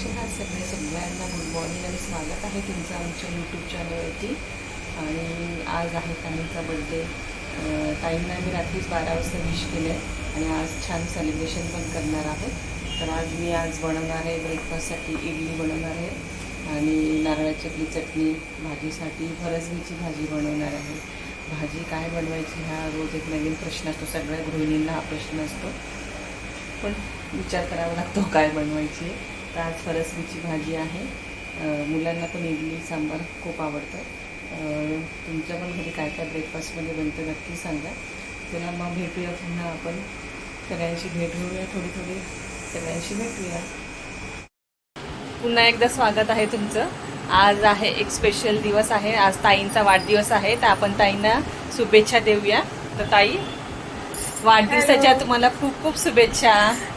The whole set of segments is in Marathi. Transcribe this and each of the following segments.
कसे आहात सगळे सगळ्यांना गुड मॉर्निंग आणि स्वागत आहे तुमचं आमच्या यूट्यूब चॅनलवरती आणि आज आहे ताईंचा बड्डे ताईंना मी रात्रीच बारा वाजता विश केलं आहे आणि आज छान सेलिब्रेशन पण करणार आहोत तर आज मी आज बनवणार आहे ब्रेकफास्टसाठी इडली बनवणार आहे आणि नारळाची आपली चटणी भाजीसाठी फरसबीची भाजी बनवणार आहे. भाजी काय बनवायची हा रोज एक नवीन प्रश्न असतो. सगळ्या गृहिणींना हा प्रश्न असतो. पण विचार करावा लागतो काय बनवायची. आहे. तर आज फरसबीची भाजी आहे. मुलांना पण इडली सांबार खूप आवडतं. तुमच्या पण घरी काय काय ब्रेकफास्टमध्ये बनतं नक्की सांगा. चला मग भेटूया पुन्हा आपण. सगळ्यांशी भेट होऊया थोडी थोडी. सगळ्यांशी भेटूया. पुन्हा एकदा स्वागत आहे तुमचं. आज आहे एक स्पेशल दिवस आहे. आज ताईंचा वाढदिवस आहे. तर आपण ताईंना शुभेच्छा देऊया. तर ताई वाढदिवसाच्या तुम्हाला खूप खूप शुभेच्छा.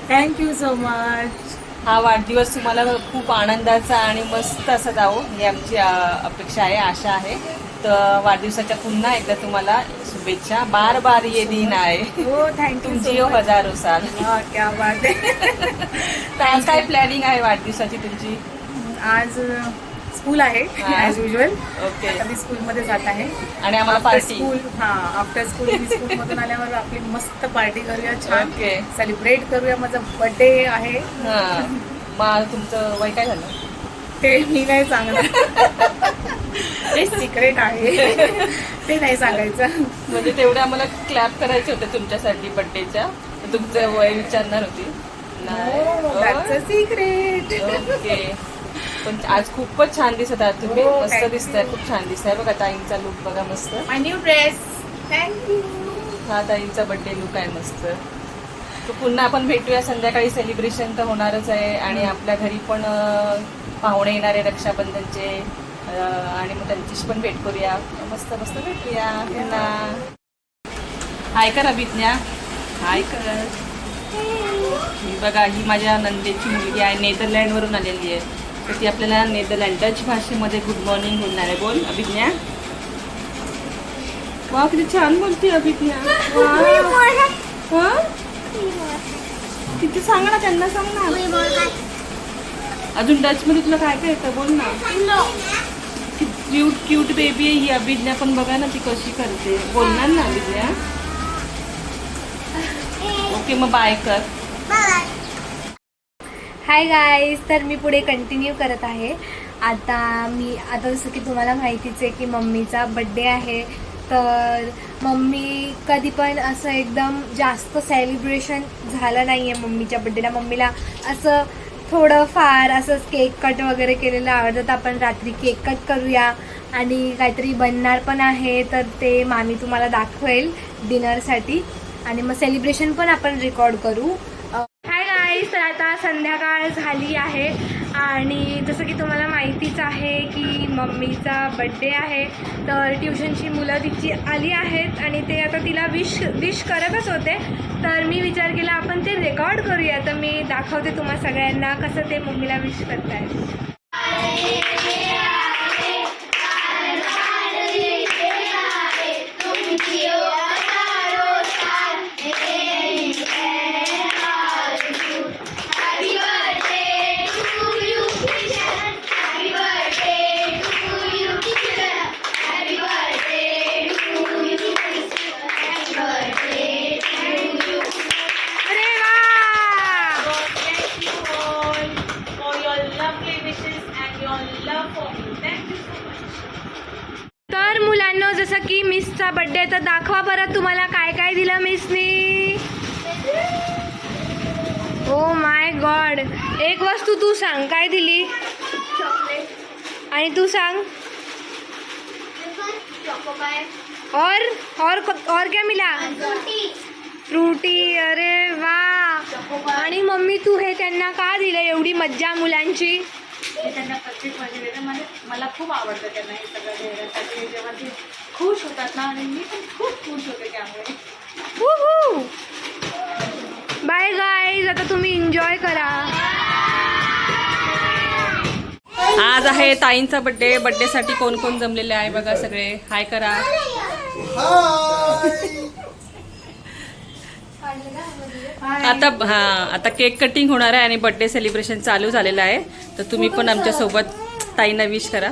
थँक्यू सो मच हा वाढदिवस तुम्हाला खूप आनंदाचा आणि मस्त असा जावो ही आमची अपेक्षा आहे आशा आहे. तर वाढदिवसाच्या पुन्हा एकदा तुम्हाला शुभेच्छा. बार बार ये दिन आहे हो थँक्यू तुम जिओ हजारो साल. हा क्या बात आहे. तर आज काय प्लॅनिंग आहे वाढदिवसाची तुमची? आज स्कूल आहे हा. ॲज युजल ओके मी स्कूलमध्ये जात आहे. आणि आम्हाला पार्टी स्कूल हा आफ्टर स्कूल मी स्कूलमधून आल्यावर आपली मस्त पार्टी करूया छान ओके सेलिब्रेट करूया. माझा बर्थडे आहे. हा. मग तुमचं वय काय झालं? ते मी नाही सांगणार. ते सिक्रेट आहे. ते नाही सांगायचं. म्हणजे तेवढे आम्हाला क्लॅप करायचे होते तुमच्यासाठी बड्डेच्या तुमचं वय विचारणार होती. सिक्रेट ओके पण आज खूपच छान दिसत आहात तुम्ही. हो, मस्त thank you. दिसताय खूप छान दिसताय. बघा ताईंचा लुक बघा मस्त. माय न्यू ड्रेस थँक्यू हा ताईंचा बड्डे लुक आहे मस्त. तर पुन्हा आपण भेटूया. संध्याकाळी सेलिब्रेशन तर होणारच आहे. आणि आपल्या घरी पण अं, पाहुणे येणारे रक्षाबंधनचे. अं, आणि मग त्यांच्याशी पण भेट करूया. मस्त मस्त भेटूया पुन्हा. हाय कर अभिज्ञा. हाय कर. ही बघा ही माझ्या नंदेची मुलगी आहे. नेदरलँडवरून आलेली आहे. तर ती आपल्याला नेदरलँड डच भाषेमध्ये गुड मॉर्निंग बोलणार आहे. बोल अभिज्ञा. वा किती छान बोलते अभिज्ञा. हा? किती सांग ना त्यांना सांग ना. अजून डच मध्ये तुला काय काय येतं? बोल ना. क्यूट क्यूट बेबी आहे ही अभिज्ञा. पण बघा ना ती कशी करते. बोलणार ना अभिज्ञा? ओके मग बाय कर. हाय गाईज तर मी पुढे कंटिन्यू करत आहे. आता मी आता जसं की तुम्हाला माहितीच आहे की मम्मीचा बड्डे आहे. तर मम्मी कधी पण असं एकदम जास्त सेलिब्रेशन झालं नाही आहे मम्मीच्या बड्डेला मम्मीला असं थोडंफार असंच केक कट वगैरे केलेलं आवडतं. आपण रात्री केक कट करूया. आणि काहीतरी बनणार पण आहे तर ते मामी तुम्हाला दाखवेल डिनरसाठी आणि मग सेलिब्रेशन पण आपण रेकॉर्ड करू. आता संध्याकाळ झाली आहे आणि जसं की तुम्हाला माहितीच आहे की मम्मीचा बड्डे आहे तर ट्युशनची मुलं तिची आली आहेत आणि ते आता तिला विश विश करतच होते. तर मी विचार केला आपण ते रेकॉर्ड करूया. तर मी दाखवते तुम्हा सगळ्यांना कसं ते मम्मीला विश करतायत. मुलांना जसं की मिसचा बड्डे तर दाखवा परत तुम्हाला काय काय दिलं मिसनी. ओ माय गॉड एक वस्तू तू सांग काय दिली? आणि तू सांग. और और और क्या मिला? फ्रुटी अरे वा. आणि मम्मी तू हे त्यांना का दिलं एवढी मज्जा मुलांची? मी त्यांना प्रत्येक वर्षी देते म्हणजे मला खूप आवडतं त्यांना हे सगळं देण्यासाठी जेव्हा ते खुश होतात ना आणि मी पण खूप खुश होते त्यामुळे. बाय गाईज आता तुम्ही एन्जॉय करा. आज आहे ताईंचा बड्डे बड्डे साठी कोण कोण जमलेले आहे बघा सगळे. हाय करा. आता हा आता केक कटिंग होणार आहे आणि बर्थडे सेलिब्रेशन चालू झालेलं आहे. तर तुम्ही पण आमच्यासोबत ताईंना विश करा.